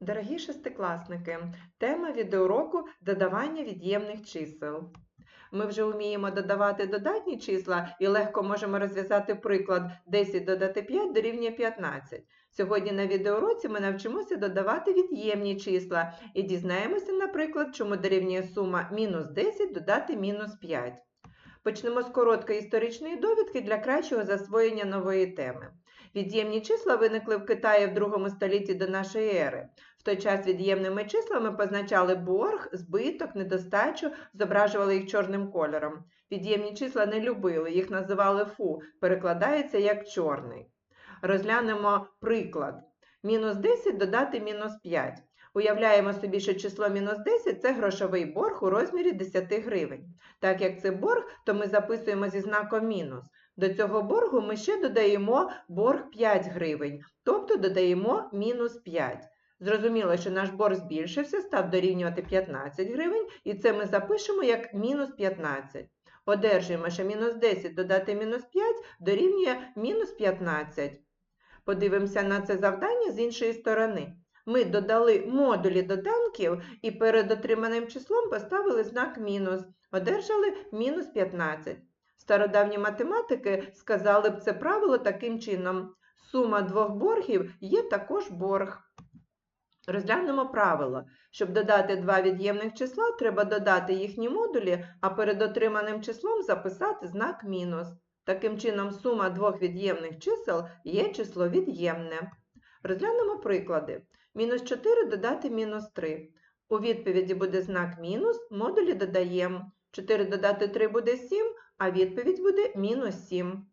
Дорогі шестикласники, тема відеоуроку додавання від'ємних чисел. Ми вже вміємо додавати додатні числа і легко можемо розв'язати приклад 10 додати 5 дорівнює 15. Сьогодні на відеоуроці ми навчимося додавати від'ємні числа і дізнаємося, наприклад, чому дорівнює сума мінус 10 додати мінус 5. Почнемо з короткої історичної довідки для кращого засвоєння нової теми. Від'ємні числа виникли в Китаї в другому столітті до нашої ери. В той час від'ємними числами позначали борг, збиток, недостачу, зображували їх чорним кольором. Від'ємні числа не любили, їх називали фу, перекладається як чорний. Розглянемо приклад. Мінус 10 додати мінус 5. Уявляємо собі, що число мінус 10 – це грошовий борг у розмірі 10 гривень. Так як це борг, то ми записуємо зі знаком мінус. До цього боргу ми ще додаємо борг 5 гривень, тобто додаємо мінус 5. Зрозуміло, що наш борг збільшився, став дорівнювати 15 гривень, і це ми запишемо як мінус 15. Одержуємо, що мінус 10 додати мінус 5 дорівнює мінус 15. Подивимося на це завдання з іншої сторони. Ми додали модулі доданків і перед отриманим числом поставили знак мінус. Одержали мінус 15. Стародавні математики сказали б це правило таким чином. Сума двох боргів є також борг. Розглянемо правило. Щоб додати два від'ємних числа, треба додати їхні модулі, а перед отриманим числом записати знак мінус. Таким чином, сума двох від'ємних чисел є число від'ємне. Розглянемо приклади. Мінус 4 додати мінус 3. У відповіді буде знак мінус, модулі додаємо. 4 додати 3 буде 7, а відповідь буде мінус 7.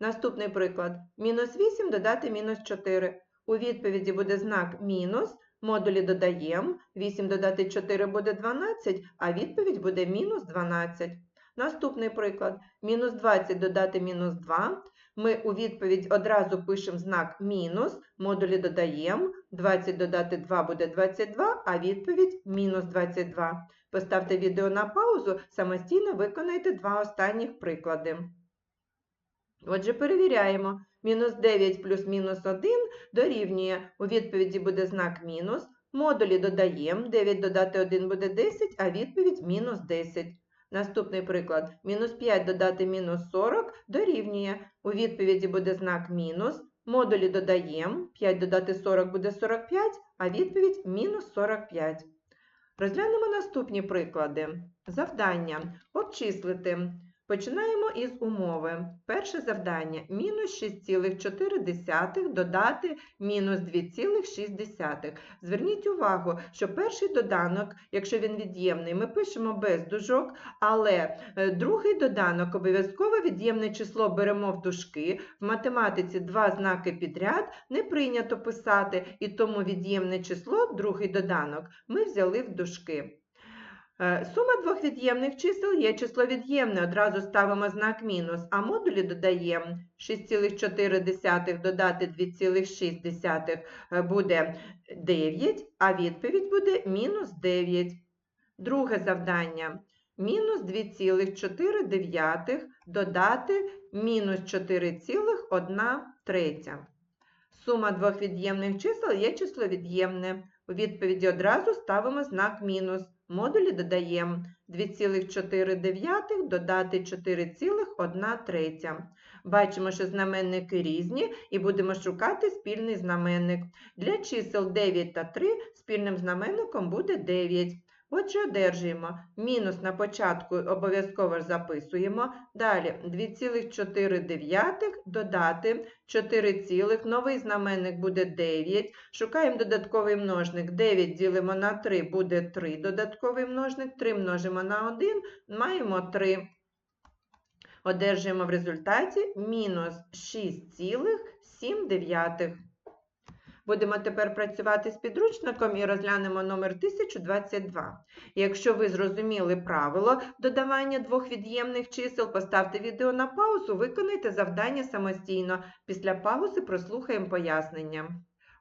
Наступний приклад. Мінус 8 додати мінус 4. У відповіді буде знак мінус, модулі додаємо. 8 додати 4 буде 12, а відповідь буде мінус 12. Наступний приклад. Мінус 20 додати мінус 2. Ми у відповідь одразу пишемо знак мінус, модулі додаємо. 20 додати 2 буде 22, а відповідь мінус 22. Поставте відео на паузу, самостійно виконайте два останніх приклади. Отже, перевіряємо. Мінус 9 плюс мінус 1 дорівнює. У відповіді буде знак мінус. Модулі додаємо. 9 додати 1 буде 10, а відповідь мінус 10. Наступний приклад. Мінус 5 додати мінус 40 дорівнює. У відповіді буде знак мінус. Модулі додаємо. 5 додати 40 буде 45, а відповідь мінус 45. Розглянемо наступні приклади. Завдання. Обчислити. Починаємо із умови. Перше завдання. Мінус 6,4 додати мінус 2,6. Зверніть увагу, що перший доданок, якщо він від'ємний, ми пишемо без дужок, але е, другий доданок обов'язково від'ємне число беремо в дужки. В математиці два знаки підряд не прийнято писати, і тому від'ємне число, другий доданок, ми взяли в дужки. Е, Сума двох від'ємних чисел є число від'ємне, одразу ставимо знак мінус, а модулі додаємо 6,4 додати 2,6 е, буде 9, а відповідь буде мінус 9. Друге завдання. Мінус 2,4 додати мінус 4,1 третя. Сума двох від'ємних чисел є число від'ємне. У відповіді одразу ставимо знак мінус. Модулі додаємо 2,4 додати 4,1 третя. Бачимо, що знаменники різні і будемо шукати спільний знаменник. Для чисел 9 та 3 спільним знаменником буде 9. Отже, одержуємо. Мінус на початку обов'язково записуємо. Далі 2,4 додати 4, цілих, новий знаменник буде 9. Шукаємо додатковий множник. 9 ділимо на 3 буде 3 додатковий множник. 3 множимо на 1, маємо 3. Одержуємо в результаті мінус 6,7. Будемо тепер працювати з підручником і розглянемо номер 1022. Якщо ви зрозуміли правило додавання двох від'ємних чисел, поставте відео на паузу, виконайте завдання самостійно. Після паузи прослухаємо пояснення.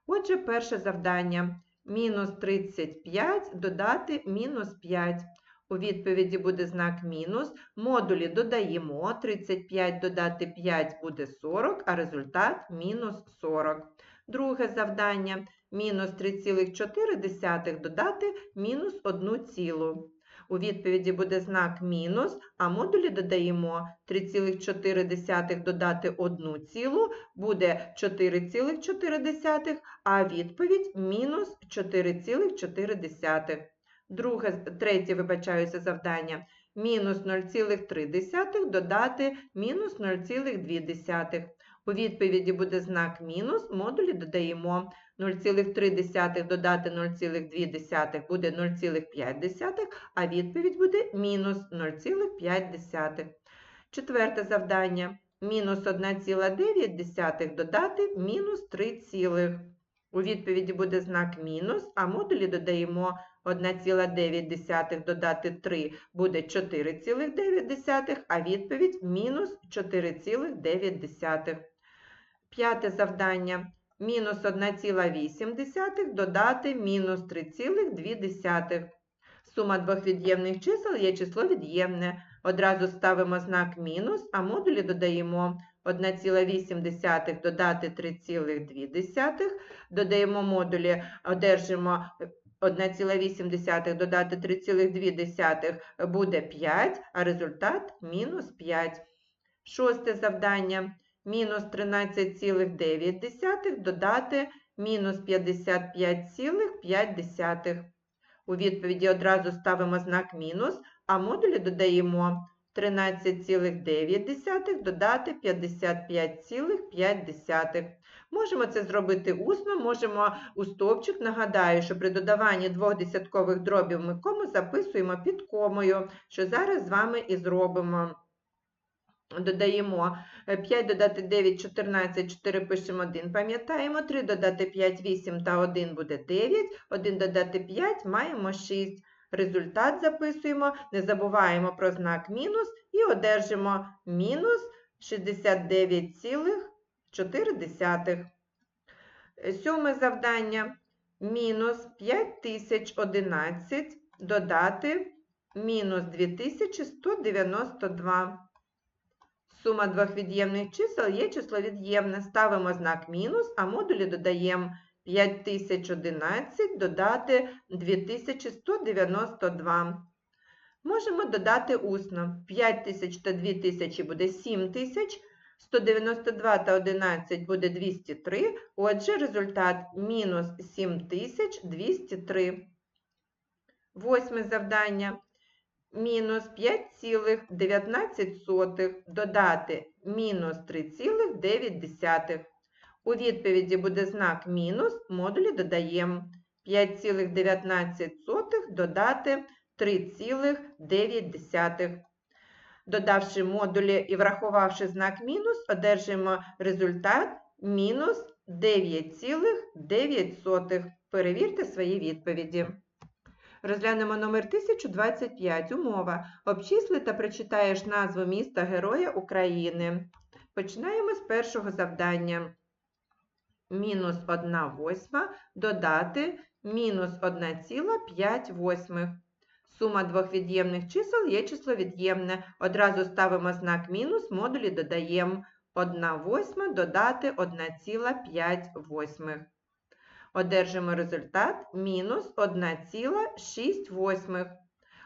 Отже, перше завдання. Мінус 35 додати мінус 5. У відповіді буде знак мінус. Модулі додаємо. 35 додати 5 буде 40, а результат мінус 40. Друге завдання мінус 3,4 додати мінус 1 цілу. У відповіді буде знак мінус, а модулі додаємо 3,4 додати 1 цілу, буде 4,4, а відповідь мінус 4,4. Друге, третє, вибачаюся, завдання. Мінус 0,3 додати мінус 0,2. У відповіді буде знак мінус, модулі додаємо 0,3 додати 0,2 буде 0,5, а відповідь буде мінус 0,5. Четверте завдання. Мінус 1,9 додати мінус 3, цілих. у відповіді буде знак мінус, а модулі додаємо 1,9 додати 3 буде 4,9, а відповідь мінус 4,9. П'яте завдання. Мінус 1,8 додати мінус 3,2. Сума двох від'ємних чисел є число від'ємне. Одразу ставимо знак мінус, а модулі додаємо 1,8 додати 3,2. Додаємо модулі, одержимо 1,8 додати 3,2 буде 5, а результат мінус 5. Шосте завдання. Мінус 13,9 додати мінус 55,5. У відповіді одразу ставимо знак мінус, а модулі додаємо 13,9 додати 55,5. Можемо це зробити усно, можемо у стовпчик. Нагадаю, що при додаванні двох десяткових дробів ми кому записуємо під комою, що зараз з вами і зробимо. Додаємо 5 додати 9, 14, 4 пишемо 1, пам'ятаємо, 3 додати 5, 8 та 1 буде 9, 1 dодати 5, маємо 6. Результат записуємо, не забуваємо про знак мінус і одержимо мінус 69,4. Сьоме завдання. Мінус 5011 додати мінус 2192. Сума двох від'ємних чисел є число від'ємне. Ставимо знак мінус, а модулі додаємо 5011 додати 2192. Можемо додати усно. 5000 та 2000 буде 7000, 192 та 11 буде 203. Отже, результат мінус 7203. Восьме завдання мінус 5,19 додати мінус 3,9. У відповіді буде знак мінус, модулі додаємо 5,19 додати 3,9. Додавши модулі і врахувавши знак мінус, одержимо результат мінус 9,9. Перевірте свої відповіді. Розглянемо номер 1025. Умова. Обчисли та прочитаєш назву міста Героя України. Починаємо з першого завдання. Мінус 1 восьма додати мінус 1,5 восьмих. Сума двох від'ємних чисел є число від'ємне. Одразу ставимо знак мінус, модулі додаємо 1 восьма додати 1,5 восьмих. Одержимо результат мінус 1,6.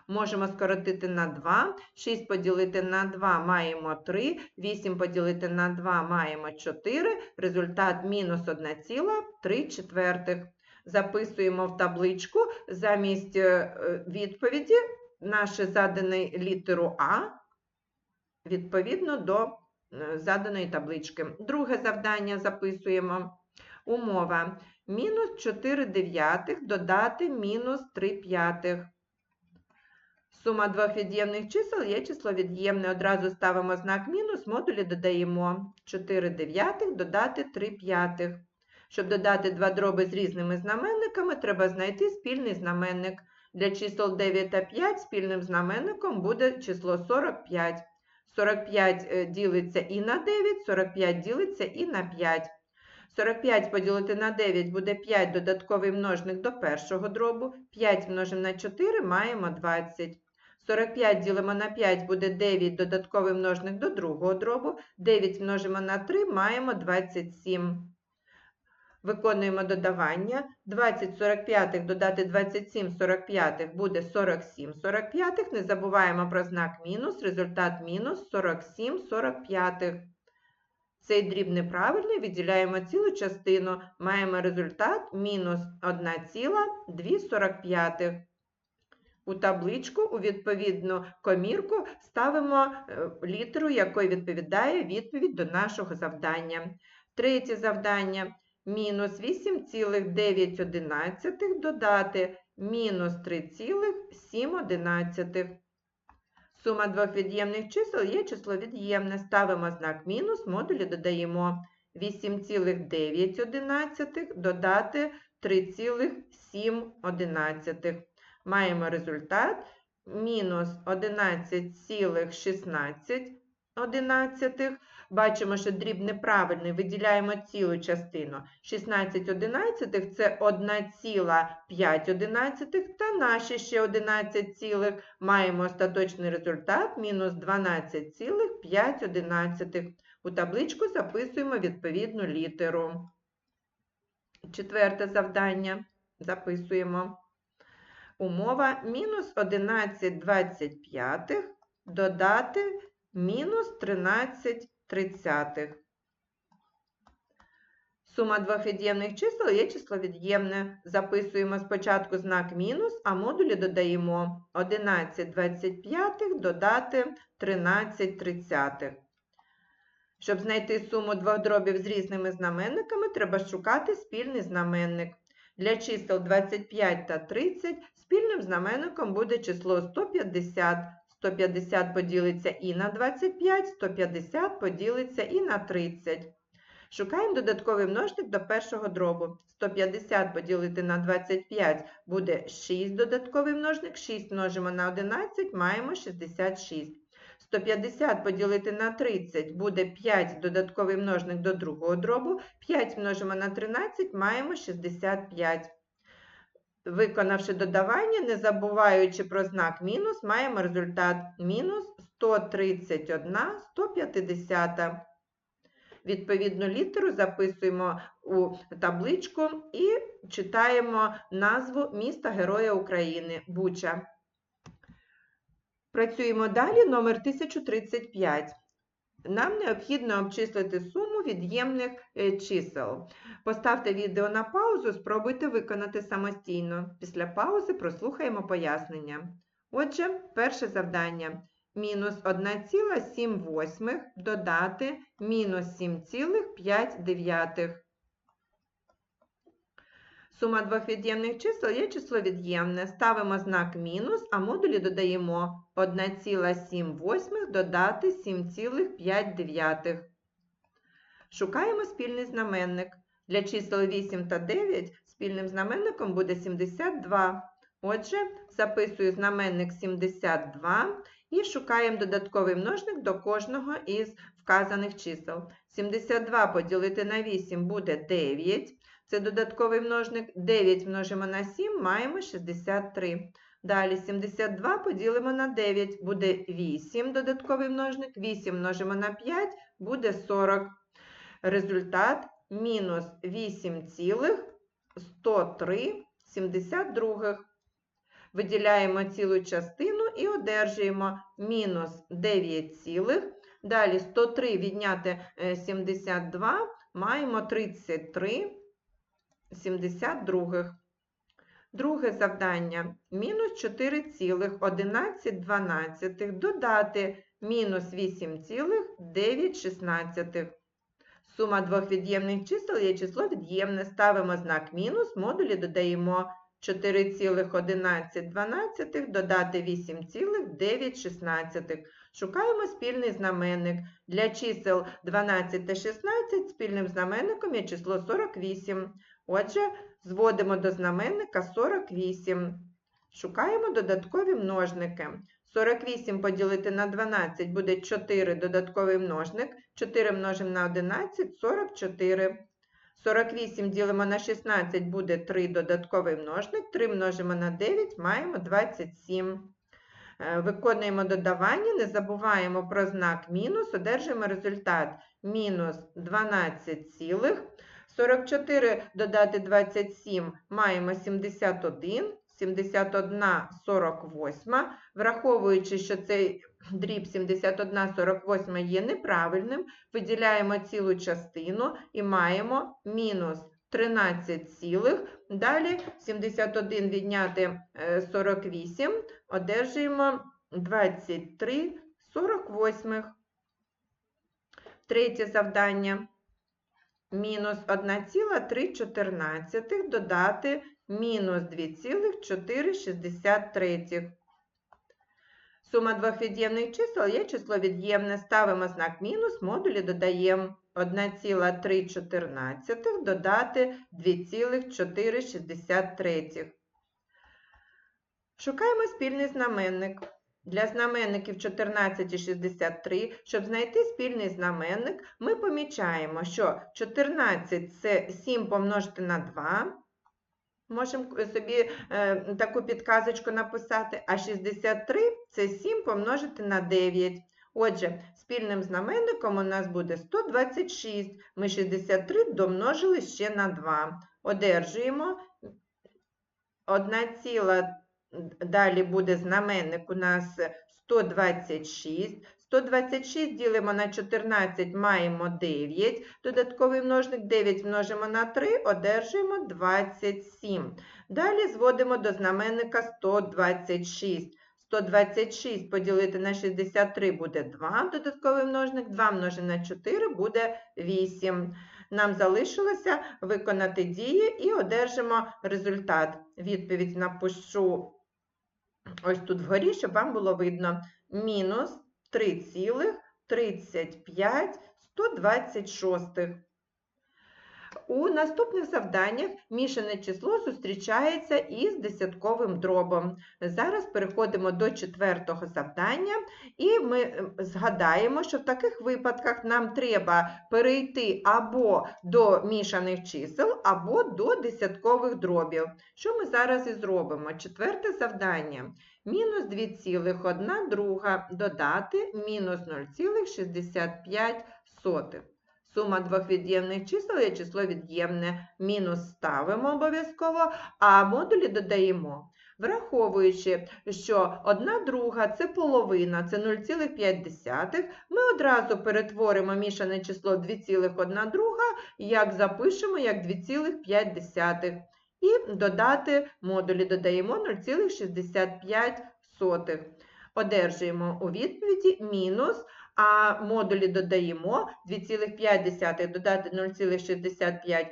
Можемо скоротити на 2, 6 поділити на 2 маємо 3, 8 поділити на 2 маємо 4, результат мінус 1,3 четвертих. Записуємо в табличку замість е, відповіді наше задане літеру А відповідно до е, заданої таблички. Друге завдання записуємо. Умова. Мінус 4 дев'ятих додати мінус 3 п'ятих. Сума двох від'ємних чисел є число від'ємне. Одразу ставимо знак мінус, модулі додаємо 4 дев'ятих додати 3 п'ятих. Щоб додати два дроби з різними знаменниками, треба знайти спільний знаменник. Для чисел 9 та 5 спільним знаменником буде число 45. 45 е, ділиться і на 9, 45 ділиться і на 5. 45 поділити на 9 буде 5 додатковий множник до першого дробу. 5 множимо на 4 маємо 20. 45 ділимо на 5 буде 9 додатковий множник до другого дробу. 9 множимо на 3 маємо 27. Виконуємо додавання. 20 45 додати 27 45 буде 47 45. Не забуваємо про знак мінус. Результат мінус 47 45. Цей дріб неправильний, відділяємо цілу частину. Маємо результат мінус 1,245. У табличку у відповідну комірку ставимо е, літеру, якої відповідає відповідь до нашого завдання. Третє завдання. Мінус 8,9 додати мінус 3,7. Сума двох від'ємних чисел є число від'ємне. Ставимо знак мінус, модулі додаємо 8,9 додати 3,7. Маємо результат мінус 11,16. Бачимо, що дріб неправильний, виділяємо цілу частину. 16 одинадцятих – це 1,5 одинадцятих, та наші ще 11 цілих. Маємо остаточний результат мінус 12,5 одинадцятих. У табличку записуємо відповідну літеру. Четверте завдання записуємо. Умова мінус 11,25 додати мінус 13 тридцятих. Сума двох від'ємних чисел є число від'ємне. Записуємо спочатку знак мінус, а модулі додаємо 11 25 додати 13 тридцятих. Щоб знайти суму двох дробів з різними знаменниками, треба шукати спільний знаменник. Для чисел 25 та 30 спільним знаменником буде число 150. 150 поділиться і на 25, 150 поділиться і на 30. Шукаємо додатковий множник до першого дробу. 150 поділити на 25 буде 6 додатковий множник, 6 множимо на 11, маємо 66. 150 поділити на 30 буде 5 додатковий множник до другого дробу, 5 множимо на 13, маємо 65. Виконавши додавання, не забуваючи про знак мінус, маємо результат мінус 131 150. Відповідну літеру записуємо у табличку і читаємо назву міста Героя України Буча. Працюємо далі номер 1035. Нам необхідно обчислити суму від'ємних е, чисел. Поставте відео на паузу, спробуйте виконати самостійно. Після паузи прослухаємо пояснення. Отже, перше завдання. Мінус 1,7 додати мінус 7,5. Сума двох від'ємних чисел є число від'ємне. Ставимо знак мінус, а модулі додаємо 1,7 додати 7,5. Шукаємо спільний знаменник. Для чисел 8 та 9 спільним знаменником буде 72. Отже, записую знаменник 72 і шукаємо додатковий множник до кожного із вказаних чисел. 72 поділити на 8 буде 9. Це додатковий множник. 9 множимо на 7, маємо 63. Далі 72 поділимо на 9, буде 8 додатковий множник. 8 множимо на 5, буде 40. Результат мінус 8,103,72. Виділяємо цілу частину і одержуємо мінус 9, цілих. далі 103 відняти 72, маємо 33 72. Друге завдання. Мінус 4,11 додати мінус 8,916. Сума двох від'ємних чисел є число від'ємне. Ставимо знак мінус, модулі додаємо 4,11 додати 8,916. Шукаємо спільний знаменник. Для чисел 12 та 16 спільним знаменником є число 48. Отже, зводимо до знаменника 48. Шукаємо додаткові множники. 48 поділити на 12 буде 4 додатковий множник. 4 множимо на 11 44. 48 ділимо на 16 буде 3 додатковий множник. 3 множимо на 9 маємо 27. Е, виконуємо додавання, не забуваємо про знак мінус, одержуємо результат мінус 12 цілих. 44 додати 27 маємо 71, 71 48. Враховуючи, що цей дріб 71 48 є неправильним, виділяємо цілу частину і маємо мінус 13 цілих. Далі 71 відняти е, 48, одержуємо 23 48. Третє завдання. Мінус 1,314 додати мінус 2,463. Сума двох від'ємних чисел є число від'ємне. Ставимо знак мінус, модулі додаємо 1,314 додати 2,463. Шукаємо спільний знаменник. Для знаменників 14 і 63, щоб знайти спільний знаменник, ми помічаємо, що 14 це 7 помножити на 2. Можемо собі е, таку підказочку написати, а 63 це 7 помножити на 9. Отже, спільним знаменником у нас буде 126. Ми 63 домножили ще на 2. Одержуємо 1 ціла, далі буде знаменник у нас 126. 126 ділимо на 14, маємо 9. Додатковий множник 9 множимо на 3, одержуємо 27. Далі зводимо до знаменника 126. 126 поділити на 63 буде 2. Додатковий множник 2 множимо на 4 буде 8. Нам залишилося виконати дії і одержимо результат. Відповідь напишу ось тут вгорі, щоб вам було видно. Мінус 3,35 126. У наступних завданнях мішане число зустрічається із десятковим дробом. Зараз переходимо до четвертого завдання, і ми е, згадаємо, що в таких випадках нам треба перейти або до мішаних чисел, або до десяткових дробів. Що ми зараз і зробимо? Четверте завдання. Мінус 2,1 друга додати мінус 0,65. Сума двох від'ємних чисел є число від'ємне. Мінус ставимо обов'язково, а модулі додаємо. Враховуючи, що 1 друга це половина, це 0,5, ми одразу перетворимо мішане число 2,1 друга, як запишемо, як 2,5. І додати модулі додаємо 0,65. Одержуємо у відповіді мінус а модулі додаємо 2,5 додати 0,65,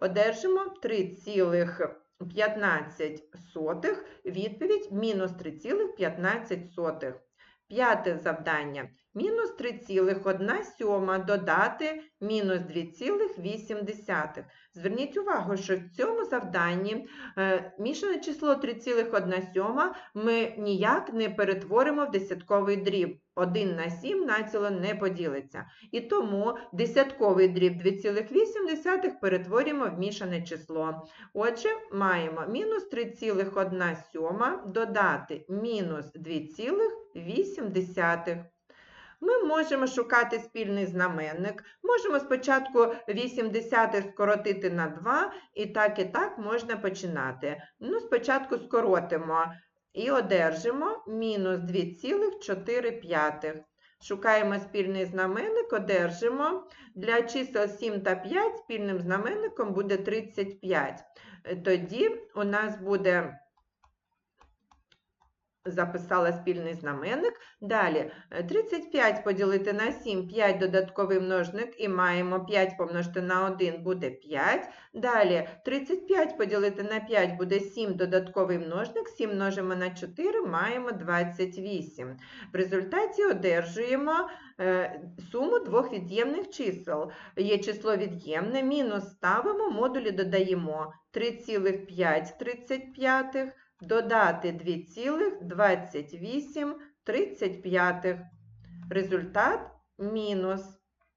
одержимо 3,15. Відповідь мінус 3,15. П'яте завдання. Мінус 3,1 сьома додати мінус 2,8. Зверніть увагу, що в цьому завданні е, мішане число 3,1 сьома ми ніяк не перетворимо в десятковий дріб. 1 на 7 націло не поділиться. І тому десятковий дріб 2,8 перетворюємо в мішане число. Отже, маємо мінус 3,1 сьома додати мінус 2,8. Ми можемо шукати спільний знаменник. Можемо спочатку 8 десятих скоротити на 2, і так, і так можна починати. Ну, спочатку скоротимо і одержимо мінус 2,4. Шукаємо спільний знаменник, одержимо. Для чисел 7 та 5 спільним знаменником буде 35. Тоді у нас буде записала спільний знаменник. Далі е, 35 поділити на 7, 5 додатковий множник і маємо 5 помножити на 1 буде 5. Далі 35 поділити на 5 буде 7 додатковий множник, 7 множимо на 4, маємо 28. В результаті одержуємо е, суму двох від'ємних чисел. Є число від'ємне, мінус ставимо, модулі додаємо 3,5 додати 2,28. Результат мінус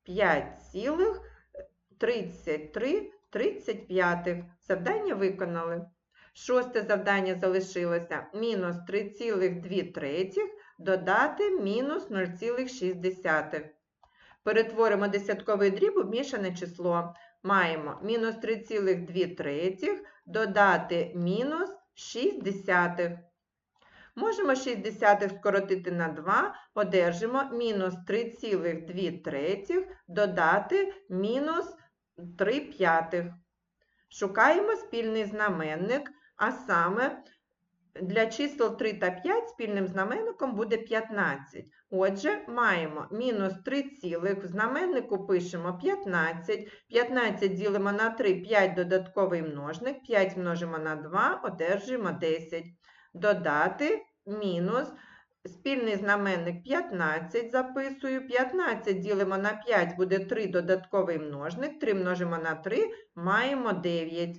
5,33. Завдання виконали. Шосте завдання залишилося мінус 3,2 додати мінус 0,6. Перетворимо десятковий дріб у мішане число. маємо мінус 3,2 третіх додати мінус 6 десятих. Можемо 6 десятих скоротити на 2, одержимо мінус 3,2 третіх додати мінус 3 п'ятих. Шукаємо спільний знаменник, а саме для чисел 3 та 5 спільним знаменником буде 15. Отже, маємо мінус 3 цілих, в знаменнику пишемо 15, 15 ділимо на 3, 5 додатковий множник, 5 множимо на 2, одержуємо 10. Додати мінус, спільний знаменник 15 записую, 15 ділимо на 5, буде 3 додатковий множник, 3 множимо на 3, маємо 9.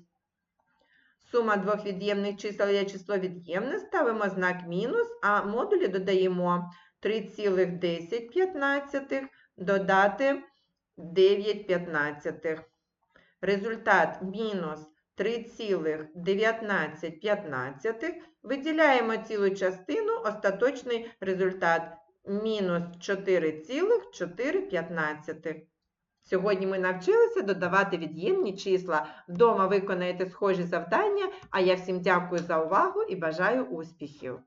Сума двох від'ємних чисел є число від'ємне, ставимо знак мінус, а модулі додаємо 3,10 додати 9 п'ятнадцятих. Результат мінус 3,19. Виділяємо цілу частину, остаточний результат мінус 4,4. Сьогодні ми навчилися додавати від'ємні числа. Вдома виконаєте схожі завдання, а я всім дякую за увагу і бажаю успіхів!